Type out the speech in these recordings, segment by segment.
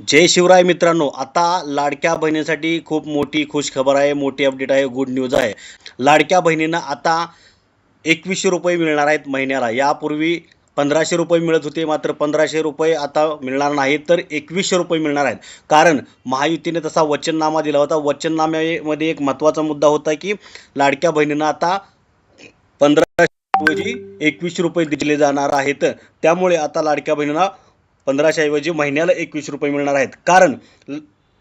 जय शिवराय मित्रांनो आता लाडक्या बहिणीसाठी खूप मोठी खुश खबर आहे मोठी अपडेट आहे गुड न्यूज आहे. लाडक्या बहिणींना आता एकवीसशे रुपये मिळणार आहेत महिन्याला. यापूर्वी पंधराशे रुपये मिळत होते मात्र पंधराशे रुपये आता मिळणार नाहीत तर एकवीसशे रुपये मिळणार आहेत. कारण महायुतीने तसा वचननामा दिला होता. वचननाम्यामध्ये एक महत्त्वाचा मुद्दा होता की लाडक्या बहिणींना आता पंधराशे रुपये एकवीसशे रुपये दिले जाणार आहेत. त्यामुळे आता लाडक्या बहिणींना पंधराशेऐवजी महिन्याला एकवीस रुपये मिळणार आहेत. कारण ल-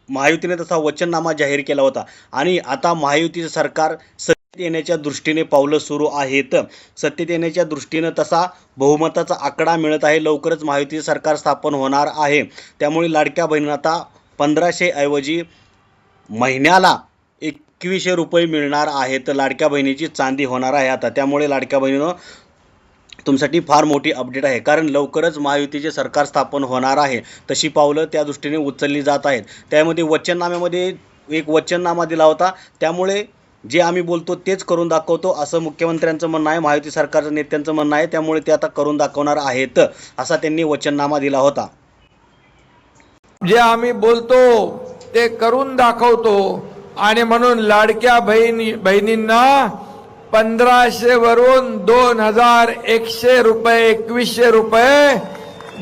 महायुतीने तसा वचननामा जाहीर केला होता. आणि आता महायुतीचं सरकार सत्तेत येण्याच्या दृष्टीने पावलं सुरू आहेत. सत्तेत येण्याच्या दृष्टीनं तसा बहुमताचा आकडा मिळत आहे. लवकरच महायुतीचं सरकार स्थापन होणार आहे. त्यामुळे लाडक्या बहिणी आता पंधराशेऐवजी महिन्याला एकवीसशे रुपये मिळणार आहेत. लाडक्या बहिणीची चांदी होणार आहे आता. त्यामुळे लाडक्या बहिणीनं तुमसाठी फार मोठी अपडेट आहे. कारण लवकरच महायुतीचे सरकार स्थापन होणार आहे. तशी पावलं त्या दृष्टीने उचलली जात आहेत. त्यामध्ये वचननाम्यामध्ये एक वचननामा दिला होता. त्यामुळे जे आम्ही बोलतो तेच करून दाखवतो असं मुख्यमंत्र्यांचं म्हणणं आहे. महायुती सरकारचं नेत्यांचं म्हणणं आहे. त्यामुळे ते आता करून दाखवणार आहेत असा त्यांनी वचननामा दिला होता. जे आम्ही बोलतो ते करून दाखवतो. आणि म्हणून लाडक्या बहिणी बहिणींना पंधराशे वरून दोन हजार एकशे रुपये एकवीसशे रुपये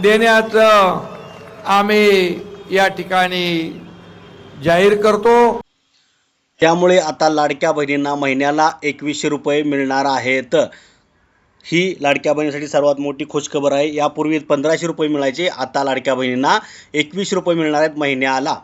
देण्याचं आम्ही या ठिकाणी जाहीर करतो. त्यामुळे आता लाडक्या बहिणींना महिन्याला एकवीसशे रुपये मिळणार आहेत. ही लाडक्या बहिणीसाठी सर्वात मोठी खुशखबर आहे. यापूर्वी पंधराशे रुपये मिळायचे आता लाडक्या बहिणींना एकवीस रुपये मिळणार आहेत महिन्याला.